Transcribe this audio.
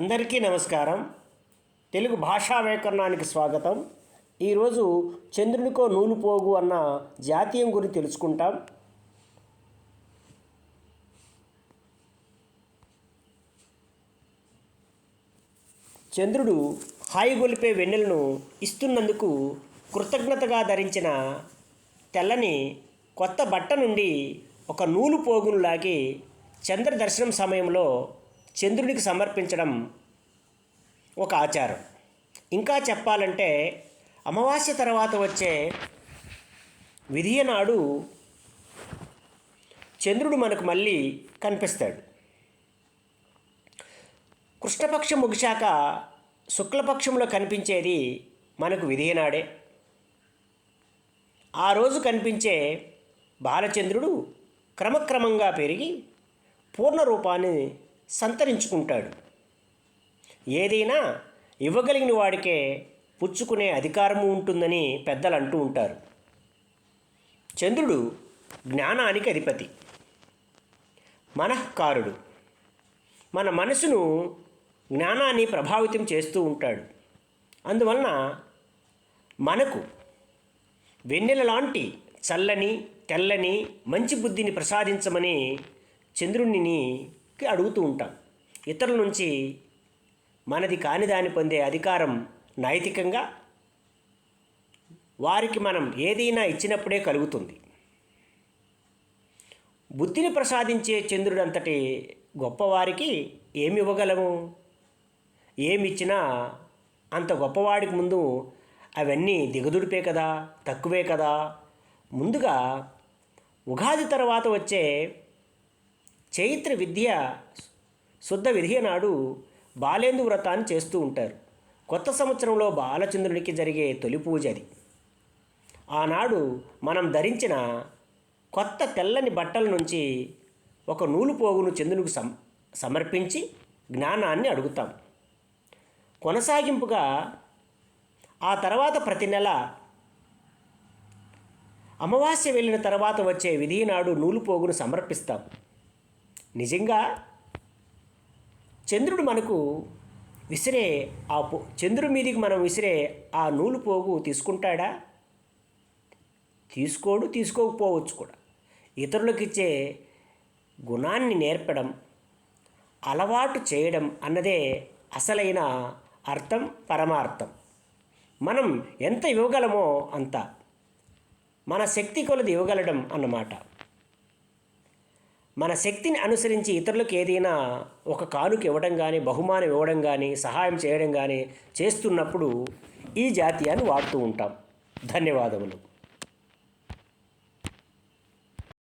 అందరికీ నమస్కారం. తెలుగు భాషా వ్యాకరణానికి స్వాగతం. ఈరోజు చంద్రునికో నూలు పోగు అన్న జాతీయం గురించి తెలుసుకుంటాం. చంద్రుడు హాయిగొలిపే వెన్నెలను ఇస్తున్నందుకు కృతజ్ఞతగా ధరించిన తెల్లని కొత్త బట్ట నుండి ఒక నూలు పోగును లాగి చంద్ర దర్శనం సమయంలో చంద్రుడికి సమర్పించడం ఒక ఆచారం. ఇంకా చెప్పాలంటే అమావాస్య తర్వాత వచ్చే విధియనాడు చంద్రుడు మనకు మళ్ళీ కనిపిస్తాడు. కృష్ణపక్షం ముగిశాక శుక్లపక్షంలో కనిపించేది మనకు విధియనాడే. ఆ రోజు కనిపించే బాలచంద్రుడు క్రమక్రమంగా పెరిగి పూర్ణ రూపాన్ని సంతరించుకుంటాడు. ఏదైనా ఇవ్వగలిగిన వాడికే పుచ్చుకునే అధికారము ఉంటుందని పెద్దలు అంటూ ఉంటారు. చంద్రుడు జ్ఞానానికి అధిపతి. మనఃకారుడు. మన మనసును జ్ఞానాన్ని ప్రభావితం చేస్తూ ఉంటాడు. అందువలన మనకు వెన్నెల లాంటి చల్లని తెల్లని మంచి బుద్ధిని ప్రసాదించమని చంద్రుణ్ణిని అడుగుతూ ఉంటాం. ఇతరుల నుంచి మనది కాని దాన్ని పొందే అధికారం నైతికంగా వారికి మనం ఏదైనా ఇచ్చినప్పుడే కలుగుతుంది. బుద్ధిని ప్రసాదించే చంద్రుడంతటి గొప్పవారికి ఏమి ఇవ్వగలము ఏమిచ్చినా అంత గొప్పవాడికి ముందు అవన్నీ దిగదుడిపే కదా తక్కువే కదా. ముందుగా ఉగాది తర్వాత వచ్చే చైత్ర విద్య శుద్ధ విధియ నాడు బాలేందు వ్రతాన్ని చేస్తూ ఉంటారు. కొత్త సంవత్సరంలో బాలచంద్రునికి జరిగే తొలి పూజ అది. ఆనాడు మనం ధరించిన కొత్త తెల్లని బట్టల నుంచి ఒక నూలు పోగును చంద్రునికి సమ సమర్పించి జ్ఞానాన్ని అడుగుతాం. కొనసాగింపుగా ఆ తర్వాత ప్రతి నెల అమావాస్య వెళ్ళిన తర్వాత వచ్చే విధి నాడు నూలు పోగును సమర్పిస్తాం. నిజంగా చంద్రుడు మనకు విసిరే ఆ పో చంద్రుడి మీదికి మనం విసిరే ఆ నూలు పోగు తీసుకుంటాడా? తీసుకోడు తీసుకోకపోవచ్చు కూడా. ఇతరులకు ఇచ్చే గుణాన్ని నేర్పడం అలవాటు చేయడం అన్నదే అసలైన అర్థం పరమార్థం. మనం ఎంత ఇవ్వగలమో అంత. మన శక్తి కొలది ఇవ్వగలడం అన్నమాట. మన శక్తిని అనుసరించి ఇతరులకు ఏదైనా ఒక కానుక ఇవ్వడం కానీ బహుమానం ఇవ్వడం కానీ సహాయం చేయడం కానీ చేస్తున్నప్పుడు ఈ జాతీయాన్ని వాడుతూ ఉంటాం. ధన్యవాదములు.